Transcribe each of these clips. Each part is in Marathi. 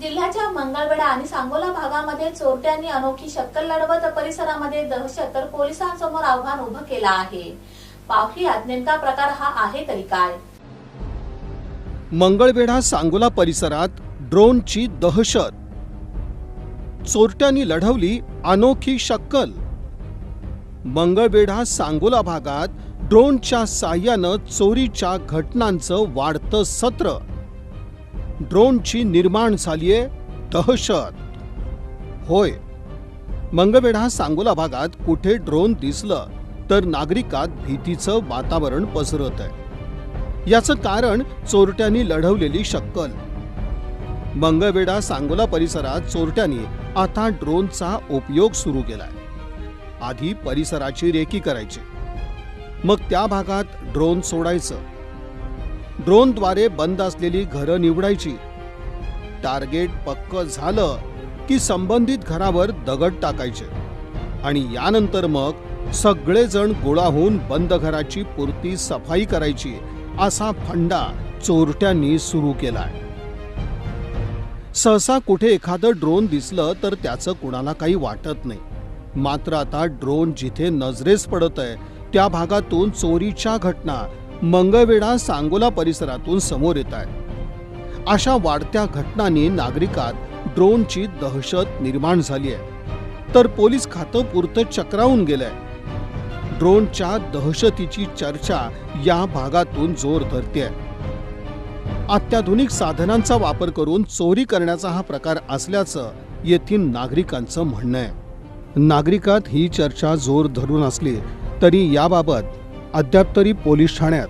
जिल्ह्याच्या मंगळवेढा आणि सांगोला भागामध्ये चोरट्यांनी अनोखी शक्कल लढवत परिसरामध्ये दहशत तर पोलिसांसमोर आव्हान उभं केलं आहे. पाहुयात नेमका प्रकार हा आहे तरी काय? मंगळवेढा सांगोला परिसरात ड्रोनची दहशत. चोरट्यांनी लढवली अनोखी शक्कल. मंगळवेढा सांगोला भागात ड्रोनच्या साह्यानं चोरीच्या घटनांचं वाढतं सत्र. ड्रोनची निर्माण झालीये दहशत. होय. मंगवेढा सांगोला भागात कुठे ड्रोन दिसलं तर नागरिकात भीतीचं वातावरण पसरत आहे. याचं कारण चोरट्यांनी लढवलेली शक्कल. मंगळवेढा सांगोला परिसरात चोरट्यांनी आता ड्रोनचा उपयोग सुरू केलाय. आधी परिसराची रेकी करायची. मग त्या भागात ड्रोन सोडायचं. ड्रोनद्वारे बंद असलेली घरं निवडायची. टार्गेट पक्क झालं की संबंधित घरावर दगड टाकायचे. आणि यानंतर मग सगळेजण गोळा होऊन बंद घराची पुरती सफाई करायची असा फंडा चोरट्यांनी सुरू केलाय. सहसा कुठे एखादं ड्रोन दिसलं तर त्याचं कुणाला काही वाटत नाही. मात्र आता ड्रोन जिथे नजरेस पडत आहे त्या भागातून चोरीच्या घटना मंगळवेढा सांगोला परिसरातून समोर येत आहे. अशा वाढत्या घटनांनी नागरिकात ड्रोनची दहशत निर्माण झाली आहे. तर पोलीस खातं पुरतं चक्रावून गेलंय. ड्रोनच्या दहशतीची चर्चा या भागातून जोर धरते अत्याधुनिक साधनांचा वापर करून चोरी करण्याचा हा प्रकार असल्याचं येथील नागरिकांचं म्हणणं आहे. नागरिकात ही चर्चा जोर धरून असली तरी याबाबत अद्याप तरी पोलीस ठाण्यात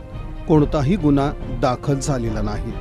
कोणताही गुन्हा दाखल झालेला नाही.